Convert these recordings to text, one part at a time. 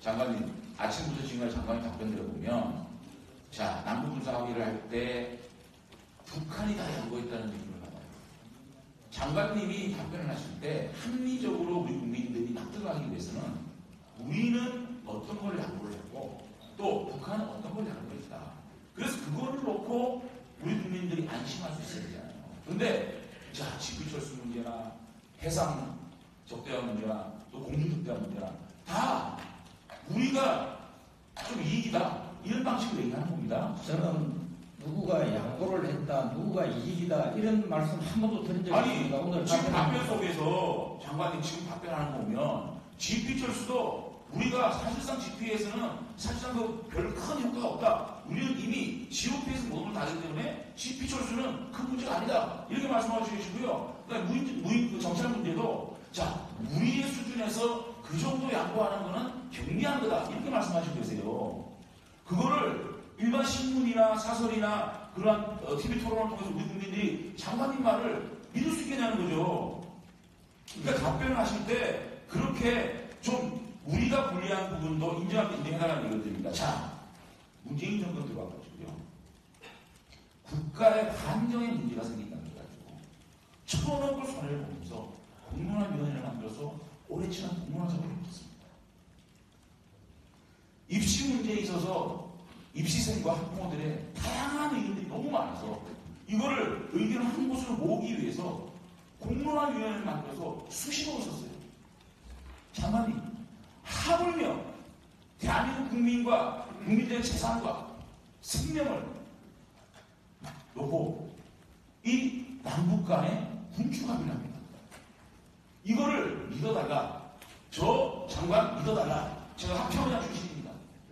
장관님 아침부터 지금까지 장관님 답변 들어보면 자 남북 군사 합의를 할 때 북한이 다 양보했다는 느낌을 받아요. 장관님이 답변을 하실 때 합리적으로 우리 국민들이 납득하기 위해서는 우리는 어떤 걸 양보를 했고 또 북한은 어떤 걸 양보했다. 그래서 그거를 놓고 우리 국민들이 안심할 수 있어야 되잖아요. 그런데 자 지피철수 문제나 해상 적대화 문제나 또 공중 적대화 문제나 다 우리가 좀 이익이다 이런 방식으로 얘기하는 겁니다. 저는 누구가 양보를 했다, 누구가 이익이다 이런 말씀 한 번도 드린 적이 아니 없습니다. 오늘 지금 답변- 속에서 장관님 지금 답변하는 거 보면 GP철수도 우리가 사실상 GP에서는 사실상 그 별 큰 효과가 없다. 우리는 이미 GOP에서 모든 걸 다르기 때문에 GP철수는 큰 문제가 아니다. 이렇게 말씀하시고 계시고요. 그러니까 무인, 무인 그 정찰 문제도 자 우리의 수준에서 그 정도 양보하는 거는 경미한 거다. 이렇게 말씀하시고 계세요. 그거를 일반 신문이나 사설이나 그러한 어, TV 토론을 통해서 우리 국민들이 장관님 말을 믿을 수 있겠냐는 거죠. 그러니까 답변을 하실 때 그렇게 좀 우리가 불리한 부분도 인정하면 인정해달라는 얘기를 드립니다. 자, 문재인 정권 들어와가지고요. 국가의 환경에 문제가 생긴다는 거 가지고 천억을 손해를 보면서 공론화위원회를 만들어서 오래 지난 공론화 작업을 했습니다. 입시 문제에 있어서 입시생과 학부모들의 다양한 의견들이 너무 많아서 이거를 의견을 한 곳으로 모으기 위해서 공론화위원회를 만들어서 수십억을 썼어요. 장관님, 하물며 대한민국 국민과 국민들의 재산과 생명을 놓고 이 남북 간의 합니다. 이거를 믿어달라. 저 장관 믿어달라. 제가 합평의장 출신입니다.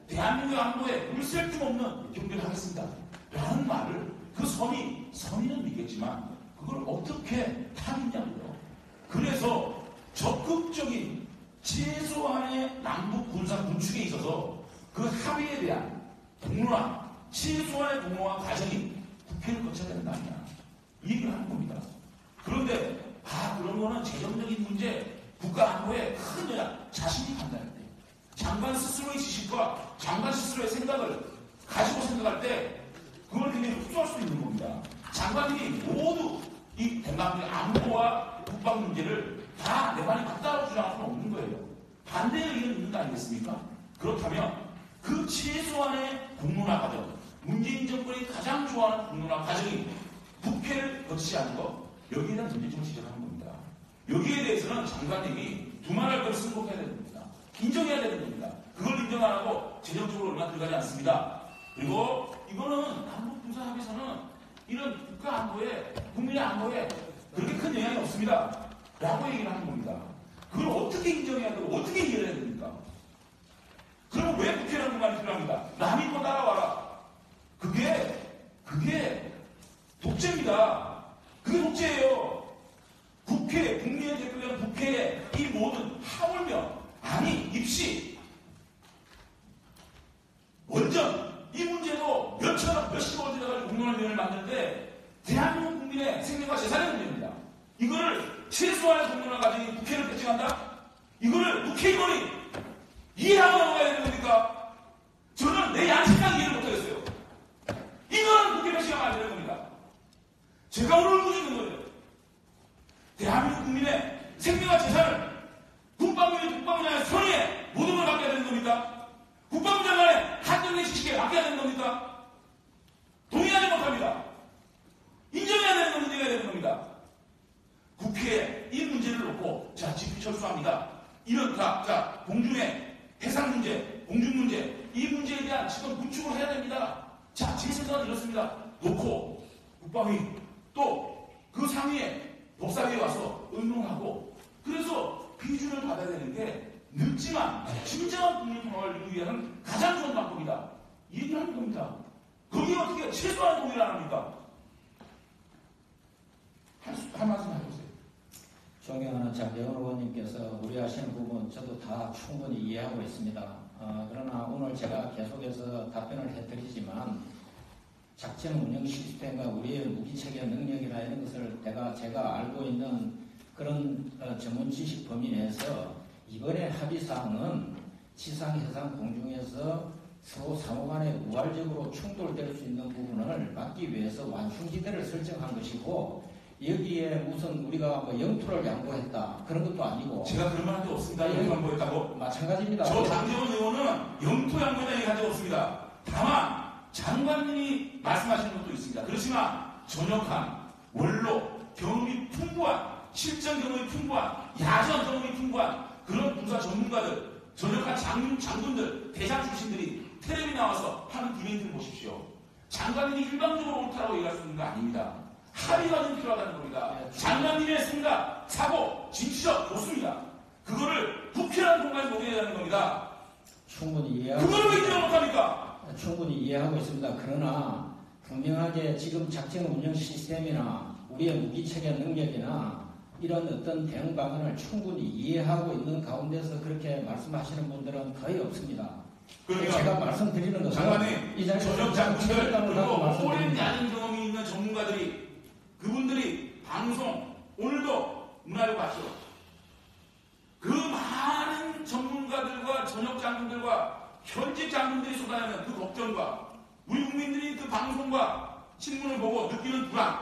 대한민국 안보에 물샐 틈 없는 경비를 하겠습니다. 라는 말을 그 선이, 선의는 믿겠지만 그걸 어떻게 타겠냐고요. 그래서 적극적인 최소한의 남북 군사 군축에 있어서 그 합의에 대한 공론화, 최소한의 공론화 과정이 국회를 거쳐야 된다 아니야. 이 얘기를 하는 겁니다. 그런데 아 그런 거는 재정적인 문제, 국가 안보에 큰 영향, 자신이 판단할 때 장관 스스로의 지식과 장관 스스로의 생각을 가지고 생각할 때 그걸 굉장히 흡수할 수 있는 겁니다. 장관님이 모두 이 대한민국의 안보와 국방 문제를 다내 말이 맞다고 주장할 수는 없는 거예요. 반대의 의견이 있는 거 아니겠습니까? 그렇다면 그 최소한의 공론화 과정, 문재인 정권이 가장 좋아하는 공론화 과정이 국회를 거치지 않은 것, 여기에 대한 문제점을 지적하는 겁니다. 여기에 대해서는 장관님이 두말할 걸 승복해야 되는 겁니다. 인정해야 되는 겁니다. 그걸 인정 안 하고 재정적으로 얼마 들어가지 않습니다. 그리고 이거는 남북 군사 합의서는 이런 국가 안보에 국민의 안보에 그렇게 큰 영향이 없습니다. 라고 얘기를 하는 겁니다. 그걸 어떻게 인정해야 되고 어떻게 이해해야 됩니까? 그럼 왜 국회라는 공간이 필요합니다. 남이 거 따라와라. 그게 그게 독재입니다. 그게 독재예요. 국회, 국민의 대표되는 국회에 이 모든 하물며 아니 입시 원전 이 문제도 몇천억 몇십억을 들여가지고 공론화위원회를 만드는데 대한민국 국민의 생명과 재산의 문제입니다. 이거를 최소한의 공론화 과정이 국회를 배치한다? 이거를 국회의원이 이해하고 넘어가야 되는 겁니까? 저는 내 양심상 이해를 못하겠어요. 이거는 국회 배치가 안 되는 겁니다. 제가 오늘 있는 거예요. 대한민국 국민의 생명과 재산을 국방부의 국방부장의 손에 모든 걸 맡겨야 되는 겁니까? 국방부 장관의 한정의 지식에 맡겨야 되는 겁니까? 동의하지 못합니다. 인정해야 되는 건 문제가 되는 겁니다. 국회에 이 문제를 놓고 자 집회 철수합니다. 이런 자, 자 공중의 해상 문제, 공중 문제 이 문제에 대한 지금 구축을 해야 됩니다. 자제 생각은 이렇습니다. 놓고 국방위 법사위에 와서 의논하고 그래서 비준을 받아야 되는 게 늦지만 진정한 국민 이루기 위한 가장 좋은 방법이다. 이 얘기를 하는 겁니다. 거기에 어떻게 최소한 동의를 안 합니까? 할, 수- 할 말씀 해보세요. 존경하는 장재원 의원님께서 우려하시는 부분 저도 다 충분히 이해하고 있습니다. 어, 그러나 오늘 제가 계속해서 답변을 해드리지만 작전 운영 시스템과 우리의 무기 체계 능력이나 이런 것을 내가 제가 알고 있는 그런 어, 전문 지식 범위 내에서 이번에 합의 사항은 지상, 해상, 공중에서 서로 상호 간에 우발적으로 충돌될 수 있는 부분을 막기 위해서 완충지대를 설정한 것이고 여기에 무슨 우리가 뭐 영토를 양보했다 그런 것도 아니고 제가 그런 말한 적 없습니다. 영토 양보했다고. 마찬가지입니다. 저 장재원 의원은 영토 양보에 얘기 한 적 없습니다. 다만 장관님이 말씀하시는 것도 있습니다. 그렇지만 전역한 원로 경험이 풍부한 실전 경험이 풍부한 야전 경험이 풍부한 그런 군사 전문가들 전역한 장, 장군들 대장 출신들이 텔레비 나와서 하는 디베이트를 보십시오. 장관님이 일방적으로 옳다라고 얘기할 수 있는 거 아닙니다. 합의가 좀 필요하다는 겁니다. 네, 장관님의 생각, 사고, 진취적 좋습니다. 그거를 국회라는 공간에 녹여야 하는 겁니다. 충분히 이해하고 그거를 왜 인정 못합니까? 충분히 이해하고 있습니다. 그러나 분명하게 지금 작전 운영 시스템이나 우리의 무기 체계 능력이나 이런 어떤 대응 방안을 충분히 이해하고 있는 가운데서 그렇게 말씀하시는 분들은 거의 없습니다. 그러니까 제가 말씀드리는 것은 장관님, 이 자리에서 전역 장군들 그리고 오랜. 야전 경험이 있는 전문가들이 그분들이 방송 오늘도 문화를 봤죠. 현직 장군들이 쏟아내는 그 걱정과 우리 국민들이 그 방송과 신문을 보고 느끼는 불안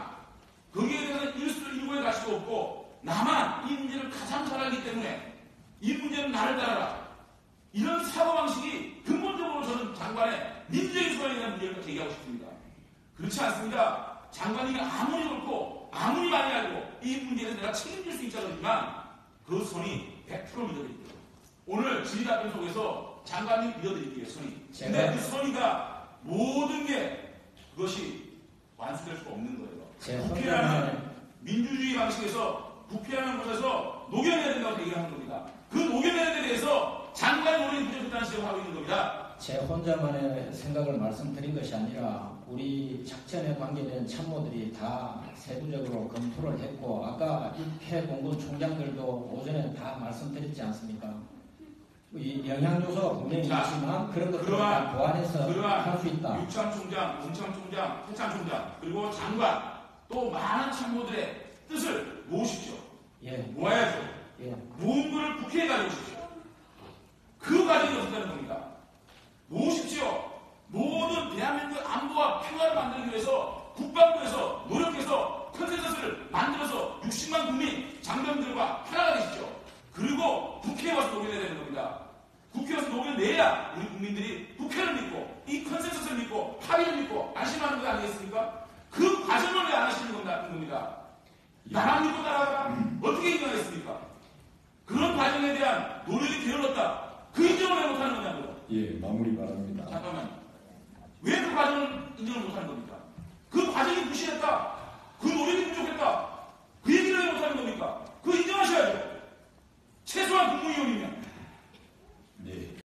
거기에 대해서는 일수 일구에 갈 수가 없고 나만 이 문제를 가장 잘 알기 때문에 이 문제는 나를 따라라 이런 사고방식이 근본적으로 저는 장관의 수반에 대한 문제를 제기하고 싶습니다. 그렇지 않습니다. 장관님이 아무리 옳고 아무리 많이 알고 이 대해서 내가 책임질 수 있다지만 그 손이 100% 믿어드릴게요. 오늘 질의답변 속에서 장관님 믿어드릴게요, 손이. 근데 그 손이가 모든 게 그것이 완수될 수가 없는 거예요. 제 국회라는 민주주의 방식에서 국회라는 곳에서 녹여내야 된다고 얘기하는 겁니다. 그 녹여내야 데 대해서 장관이 오랜 부족했다는 지적을 하고 있는 겁니다. 제 혼자만의 생각을 말씀드린 것이 아니라 우리 작전에 관계된 참모들이 다 세부적으로 검토를 했고 아까 일패 공군 총장들도 오전에 다 말씀드렸지 않습니까? 이 영향요소가 분명히 자, 있지만 그런 것들을 다 보완해서 할 수 있다. 유참 총장, 공참 총장, 해참 총장, 그리고 장관, 또 많은 참모들의 뜻을 모으십시오. 예, 모아야죠. 예. 모은 거를 국회에 가져오십시오. 그래야 우리 국민들이 국회를 믿고 이 컨센서스를 믿고 합의를 믿고 안심하는 거 아니겠습니까? 그 과정을 왜 안 하시는 겁니다. 나만 믿고 따라가라. 어떻게 인정하겠습니까? 그런 과정에 대한 노력이 게을렀다. 그 인정을 왜 못하는 거냐고요. 예, 마무리 바랍니다. 잠깐만. 왜 그 과정을 인정을 못하는 겁니까? 그 과정이 무시했다. 그 노력이 부족했다. 그 얘기를 왜 못하는 겁니까? 그 인정하셔야죠. 최소한 국무위원이면.